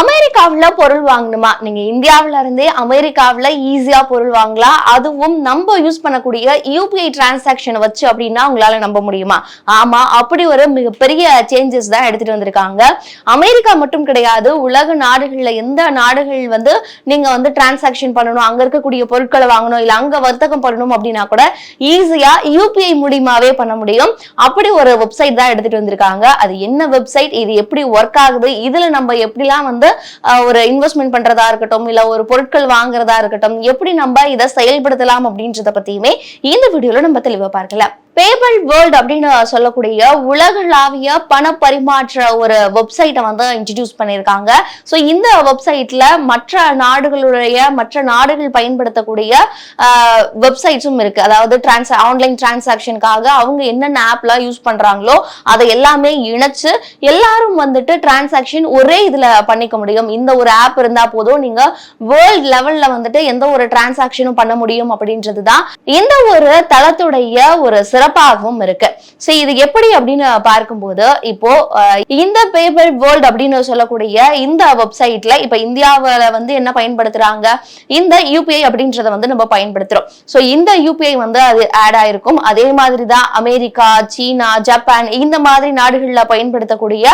அமெரிக்காவில் பொருள் வாங்கணுமா? நீங்க இந்தியாவில் இருந்தே அமெரிக்காவில் ஈஸியா பொருள் வாங்கலாம். அதுவும் நம்ம யூஸ் பண்ணக்கூடிய யூபிஐ டிரான்சாக்ஷனை வச்சு அப்படின்னா உங்களால நம்ப முடியுமா? ஆமா அப்படி ஒரு மிகப்பெரிய சேஞ்சஸ் தான் எடுத்துட்டு வந்திருக்காங்க. அமெரிக்கா மட்டும் கிடையாது உலக நாடுகள்ல எந்த நாடுகள் வந்து நீங்க வந்து டிரான்சாக்ஷன் பண்ணணும் அங்க இருக்கக்கூடிய பொருட்களை வாங்கணும் இல்ல அங்க வர்த்தகம் பண்ணணும் அப்படின்னா கூட ஈஸியா யூபிஐ மூலியமாவே பண்ண முடியும். அப்படி ஒரு வெப்சைட் தான் எடுத்துட்டு வந்திருக்காங்க. அது என்ன வெப்சைட் இது எப்படி ஒர்க் ஆகுது? இதுல நம்ம எப்படிலாம் வந்து ஒரு இன்வெஸ்ட்மெண்ட் பண்றதா இருக்கட்டும் இல்ல ஒரு பொருட்கள் வாங்குறதா இருக்கட்டும் எப்படி நம்ம இதை செயல்படுத்தலாம் அப்படின்றத பத்தியுமே இந்த வீடியோல நம்ம தெளிவா பார்க்கலாம். பேபல் வேர்ல்ட் அப்படின்னு சொல்லக்கூடிய உலகளாவிய பண பரிமாற்ற ஒரு வெப்சைட்டை வந்து இன்ட்ரடியூஸ் பண்ணியிருக்காங்க. ஸோ இந்த வெப்சைட்ல மற்ற நாடுகளுடைய மற்ற நாடுகள் பயன்படுத்தக்கூடிய வெப்சைட்ஸும் இருக்கு. அதாவது டிரான்ஸ் ஆன்லைன் டிரான்சாக்ஷனுக்காக அவங்க என்னென்ன ஆப்லாம் யூஸ் பண்றாங்களோ அதை எல்லாமே இணைச்சு எல்லாரும் வந்துட்டு டிரான்சாக்ஷன் ஒரே இதுல பண்ணிக்க முடியும். இந்த ஒரு ஆப் இருந்தா போதும் நீங்க வேர்ல்ட் லெவல்ல வந்துட்டு எந்த ஒரு டிரான்சாக்ஷனும் பண்ண முடியும் அப்படின்றது தான் இந்த ஒரு தளத்துடைய ஒரு சிறப்பாகவும் இருக்கு. சோ இது எப்படி அப்படின்னு பார்க்கும்போது இப்போ இந்த பேப்பர் வேர்ல்ட் அப்படின்னு சொல்லக்கூடிய இந்த வெப்சைட்ல இப்ப இந்தியாவில் வந்து என்ன பயன்படுத்துறாங்க? இந்த யூபிஐ அப்படின்றத வந்து நம்ம பயன்படுத்துறோம். சோ இந்த யூபிஐ வந்து அது ஆட் ஆயிருக்கும். அதே மாதிரி தான் அமெரிக்கா சீனா ஜப்பான் இந்த மாதிரி நாடுகள்ல பயன்படுத்தக்கூடிய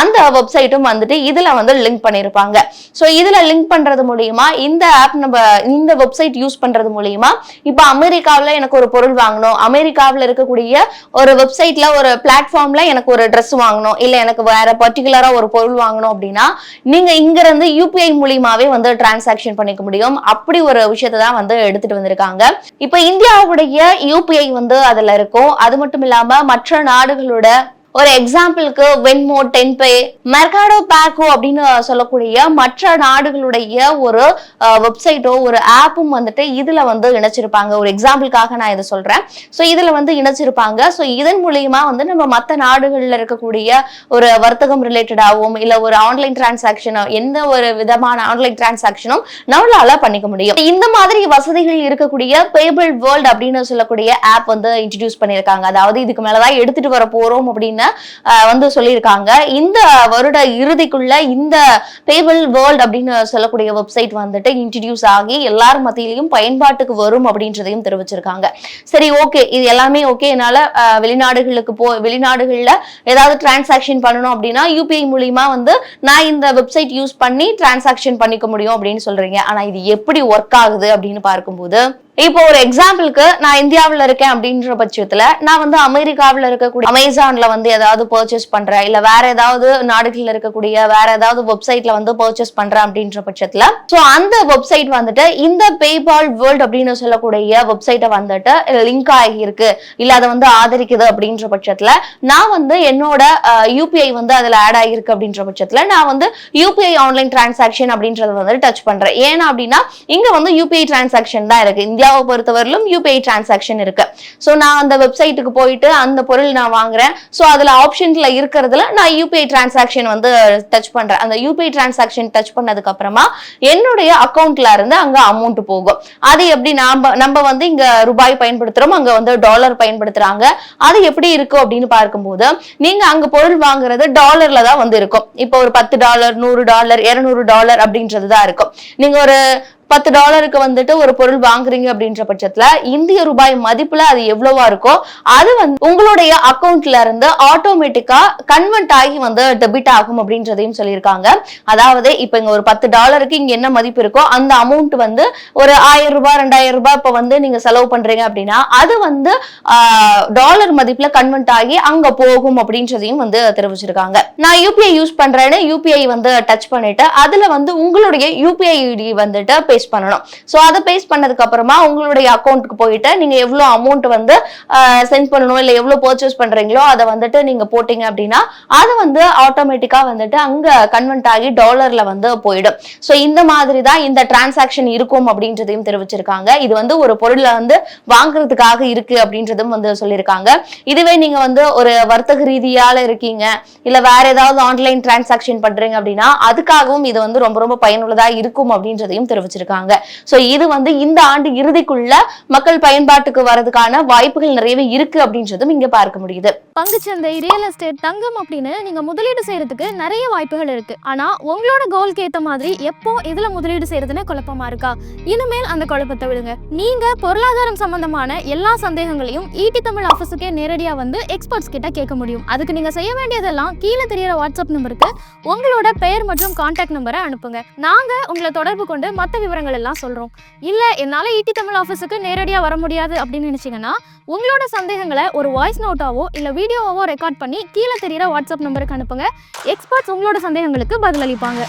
அந்த வெப்சைட்டும் வந்துட்டு இதுல வந்து லிங்க் பண்ணிருப்பாங்க. சோ இதுல லிங்க் பண்றது மூலியமா இந்த ஆப் நம்ம இந்த வெப்சைட் யூஸ் பண்றது மூலியமா இப்ப அமெரிக்காவில் எனக்கு ஒரு பொருள் வாங்கணும். அமெரிக்காவுல இருக்கக்கூடிய ஒரு வெப்சைட்ல ஒரு பிளாட்ஃபார்ம்ல எனக்கு ஒரு ட்ரெஸ் வாங்கணும். இல்ல எனக்கு வேற பர்டிகுலரா ஒரு பொருள் வாங்கணும் அப்படின்னா நீங்க இங்க இருந்து யூபிஐ மூலியமாவே வந்து டிரான்சாக்ஷன் பண்ணிக்க முடியும். அப்படி ஒரு விஷயத்தை தான் வந்து எடுத்துட்டு வந்திருக்காங்க. இப்ப இந்தியாவுடைய யூபிஐ வந்து அதுல இருக்கும். அது மட்டும் இல்லாம மற்ற நாடுகளோட ஒரு எக்ஸாம்பிளுக்கு வென்மோ டென்பே மெர்காடோ பேக்கோ அப்படின்னு சொல்லக்கூடிய மற்ற நாடுகளுடைய ஒரு வெப்சைட்டோ ஒரு ஆப்பும் வந்துட்டு இதுல வந்து இணைச்சிருப்பாங்க. ஒரு எக்ஸாம்பிளுக்காக நான் இதை சொல்றேன். ஸோ இதுல வந்து இணைச்சிருப்பாங்க. ஸோ இதன் மூலியமா வந்து நம்ம மற்ற நாடுகளில் இருக்கக்கூடிய ஒரு வர்த்தகம் ரிலேட்டடாகவும் இல்லை ஒரு ஆன்லைன் டிரான்சாக்ஷனோ எந்த ஒரு விதமான ஆன்லைன் டிரான்சாக்ஷனும் நம்மளால பண்ணிக்க முடியும். இந்த மாதிரி வசதிகள் இருக்கக்கூடிய பேபிள் வேர்ல்ட் அப்படின்னு சொல்லக்கூடிய ஆப் வந்து இன்ட்ரடியூஸ் பண்ணியிருக்காங்க. அதாவது இதுக்கு மேலதான் எடுத்துட்டு வர போறோம் அப்படின்னு அப்படின்னு வந்து சொல்லியிருக்காங்க. இந்த வருட இறுதிக்குள்ள இந்த பேபிள் வேர்ல்ட் அப்படின்னு சொல்லக்கூடிய வெப்சைட் வந்துட்டு இன்ட்ரடியூஸ் ஆகி எல்லார் மத்தியிலையும் பயன்பாட்டுக்கு வரும் அப்படின்றதையும் தெரிவிச்சிருக்காங்க. சரி ஓகே இது எல்லாமே ஓகே என்னால வெளிநாடுகளுக்கு போ வெளிநாடுகளில் ஏதாவது டிரான்சாக்ஷன் பண்ணணும் அப்படின்னா யூபிஐ மூலியமா வந்து நான் இந்த வெப்சைட் யூஸ் பண்ணி டிரான்சாக்ஷன் பண்ணிக்க முடியும் அப்படின்னு சொல்றீங்க. ஆனா இது எப்படி ஒர்க் ஆகுது அப்படின்னு பார்க்கும்போது இப்போ ஒரு எக்ஸாம்பிளுக்கு நான் இந்தியாவில் இருக்கேன் அப்படின்ற பட்சத்துல நான் வந்து அமெரிக்காவில் இருக்கக்கூடிய அமேசான்ல வந்து ஏதாவது பர்ச்சேஸ் பண்றேன். இல்ல வேற ஏதாவது நாடுகள்ல இருக்கக்கூடிய வேற ஏதாவது வெப்சைட்ல வந்து பர்ச்சேஸ் பண்றேன் அப்படின்ற பட்சத்துல. ஸோ அந்த வெப்சைட் வந்துட்டு இந்த பேபால் வேர்ல்ட் அப்படின்னு சொல்லக்கூடிய வெப்சைட்டை வந்துட்டு லிங்க் ஆகியிருக்கு. இல்ல அதை வந்து ஆதரிக்குது அப்படின்ற பட்சத்துல நான் வந்து என்னோட யூபிஐ வந்து அதுல ஆட் ஆகிருக்கு அப்படின்ற பட்சத்துல நான் வந்து யூபிஐ ஆன்லைன் டிரான்சாக்ஷன் அப்படின்றத வந்து டச் பண்றேன். ஏன்னா அப்படின்னா இங்க வந்து யூபிஐ டிரான்சாக்ஷன் தான் இருக்கு. இந்தியாவை பொறுத்தவரையிலும் யூபிஐ டிரான்சாக்ஷன் இருக்கு. ஸோ நான் அந்த வெப்சைட்டுக்கு போயிட்டு அந்த பொருள் நான் வாங்குறேன். ஸோ அதுல ஆப்ஷன்ஸ்ல இருக்கிறதுல நான் யூபிஐ டிரான்சாக்ஷன் வந்து டச் பண்றேன். அந்த யூபிஐ டிரான்சாக்ஷன் டச் பண்ணதுக்கு அப்புறமா என்னுடைய அக்கௌண்ட்ல இருந்து அங்க அமௌண்ட் போகும். அது எப்படி நாம நம்ம வந்து இங்க ரூபாய் பயன்படுத்துறோம் அங்க வந்து டாலர் பயன்படுத்துறாங்க. அது எப்படி இருக்கும் அப்படின்னு பார்க்கும்போது நீங்க அங்க பொருள் வாங்குறது டாலர்ல தான் வந்து இருக்கும். இப்போ ஒரு பத்து டாலர் நூறு டாலர் இருநூறு டாலர் அப்படின்றது தான் இருக்கும். நீங்க ஒரு பத்து டாலருக்கு வந்துட்டு ஒரு பொருள் வாங்குறீங்க அப்படின்ற பட்சத்துல இந்திய ரூபாய் மதிப்புல அது எவ்வளவா இருக்கோ அது வந்து உங்களுடைய அக்கௌண்ட்ல இருந்து ஆட்டோமேட்டிக்கா கன்வெர்ட் ஆகி வந்து டெபிட் ஆகும் அப்படின்றதையும் சொல்லியிருக்காங்க. அதாவது இப்ப இங்க ஒரு பத்து டாலருக்கு இங்க என்ன மதிப்பு இருக்கோ அந்த அமௌண்ட் வந்து ஒரு ஆயிரம் ரூபாய் ரெண்டாயிரம் ரூபாய் இப்ப வந்து நீங்க செலவு பண்றீங்க அப்படின்னா அது வந்து டாலர் மதிப்புல கன்வெர்ட் ஆகி அங்க போகும் அப்படின்றதையும் வந்து தெரிவிச்சிருக்காங்க. நான் யூபிஐ யூஸ் பண்றேன்னு யூபிஐ வந்து டச் பண்ணிட்டு அதுல வந்து உங்களுடைய யூபிஐ ஐடி வந்துட்டு பேஸ்ட் பண்ணணும். ஸோ அதை பேஸ் பண்ணதுக்கு அப்புறமா உங்களுடைய அக்கௌண்ட்டுக்கு போயிட்டு நீங்க எவ்வளவு அமௌண்ட் வந்து சென்ட் பண்ணணும் இல்ல எவ்வளோ பர்ச்சேஸ் பண்றீங்களோ அதை வந்துட்டு நீங்க போட்டீங்க அப்படின்னா அது வந்து ஆட்டோமேட்டிக்கா வந்துட்டு அங்க கன்வெர்ட் ஆகி டாலர்ல வந்து போயிடும். ஸோ இந்த மாதிரி தான் இந்த டிரான்சாக்ஷன் இருக்கும் அப்படின்றதையும் தெரிவிச்சிருக்காங்க. இது வந்து ஒரு பொருளை வந்து வாங்குறதுக்காக இருக்கு அப்படின்றதும் வந்து சொல்லியிருக்காங்க. இதுவே நீங்க வந்து ஒரு வர்த்தக ரீதியால இருக்கீங்க இல்ல வேற ஏதாவது ஆன்லைன் டிரான்சாக்ஷன் பண்றீங்க அப்படின்னா அதுக்காகவும் இது வந்து ரொம்ப ரொம்ப பயனுள்ளதா இருக்கும் அப்படின்றதையும் தெரிவிச்சிருக்காங்க. தெரிவிச்சிருக்காங்க சோ இது வந்து இந்த ஆண்டு இறுதிக்குள்ள மக்கள் பயன்பாட்டுக்கு வரதுக்கான வாய்ப்புகள் நிறையவே இருக்கு அப்படின்றதும் இங்க பார்க்க முடியுது. பங்குச்சந்தை ரியல் எஸ்டேட் தங்கம் அப்படின்னு நீங்க முதலீடு செய்யறதுக்கு நிறைய வாய்ப்புகள் இருக்கு. ஆனா உங்களோட கோல்க்கு ஏத்த மாதிரி எப்போ எதுல முதலீடு செய்யறதுன்னு குழப்பமா இருக்கா? இனிமேல் அந்த குழப்பத்தை விடுங்க. நீங்க பொருளாதாரம் சம்பந்தமான எல்லா சந்தேகங்களையும் ஈட்டி தமிழ் ஆஃபீஸுக்கே நேரடியா வந்து எக்ஸ்பர்ட்ஸ் கிட்ட கேட்க முடியும். அதுக்கு நீங்க செய்ய வேண்டியதெல்லாம் கீழே தெரியற வாட்ஸ்அப் நம்பருக்கு உங்களோட பெயர் மற்றும் கான்டாக்ட் நம்பரை அனுப்புங்க. நாங்க உங்களை தொடர்பு கொண்டு மற்ற விவரங்கள் எல்லாம் சொல்றோம். இல்ல என்னால ஈட்டி தமிழ் ஆஃபீஸுக்கு நேரடியா வர முடியாது அப்படின்னு நினைச்சீங்கன்னா உங்களோட சந்தேகங்களை ஒரு வாய்ஸ் நோட்டாவோ இல்ல வீடியோவாவோ ரெக்கார்ட் பண்ணி கீழே தெரியிற வாட்ஸ்அப் நம்பருக்கு அனுப்புங்க. எக்ஸ்பர்ட்ஸ் உங்களோட சந்தேகங்களுக்கு பதிலளிப்பாங்க.